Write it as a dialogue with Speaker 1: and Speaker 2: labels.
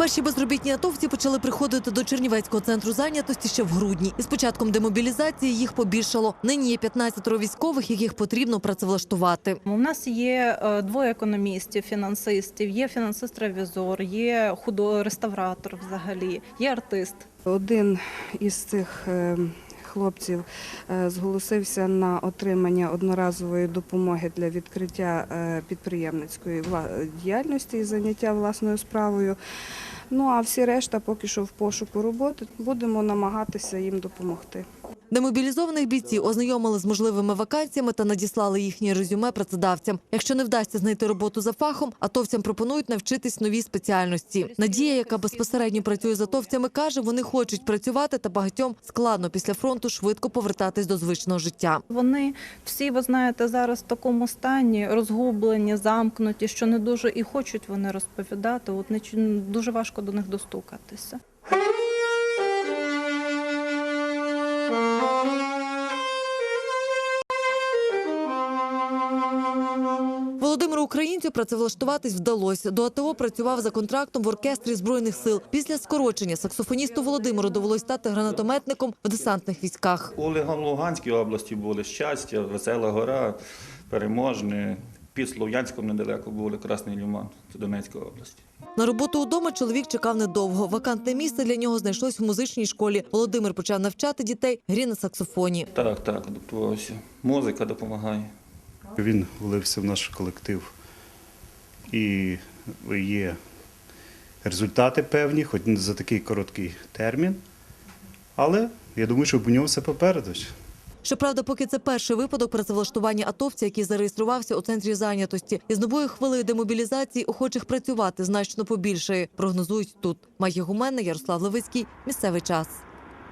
Speaker 1: Перші безробітні атовці почали приходити до Чернівецького центру зайнятості ще в грудні. І з початком демобілізації їх побільшало. Нині є 15 військових, яких потрібно працевлаштувати.
Speaker 2: У нас є е, двоє економістів, фінансистів, є фінансист-ревізор, є худореставратор взагалі, є артист.
Speaker 3: Один із цих е, хлопців е, зголосився на отримання одноразової допомоги для відкриття е, підприємницької діяльності і заняття власною справою. Ну а всі решта поки що в пошуку роботи будемо намагатися їм допомогти.
Speaker 1: Демобілізованих бійців ознайомили з можливими вакансіями та надіслали їхні резюме працедавцям. Якщо не вдасться знайти роботу за фахом, атовцям пропонують навчитись новій спеціальності. Надія, яка безпосередньо працює з атовцями, каже, вони хочуть працювати, та багатьом складно після фронту швидко повертатись до звичного життя.
Speaker 2: Вони всі, ви знаєте, зараз в такому стані розгублені, замкнуті, що не дуже і хочуть вони розповідати. От не дуже важко до них достукатися.
Speaker 1: Володимиру Українцю працевлаштуватись вдалося. До АТО працював за контрактом в оркестрі збройних сил. Після скорочення саксофоністу Володимиру довелось стати гранатометником в десантних військах.
Speaker 4: У Луган- Луганській області були щастя, Весела Гора, Переможне. Під Слов'янськом недалеко були Красний Ліман, це Донецька область.
Speaker 1: На роботу удома чоловік чекав недовго. Вакантне місце для нього знайшлось в музичній школі. Володимир почав навчати дітей грі на саксофоні.
Speaker 4: Так, так, адаптувався. Музика допомагає.
Speaker 5: Він влився в наш колектив. І є результати певні, хоч не за такий короткий термін. Але я думаю, що в нього все попереду.
Speaker 1: Щоправда, поки це перший випадок працевлаштування атовця, який зареєструвався у центрі зайнятості. Із новою хвилею демобілізації охочих працювати значно побільшає. Прогнозують тут. Майя Гуменна, Ярослав Левицький. Місцевий час.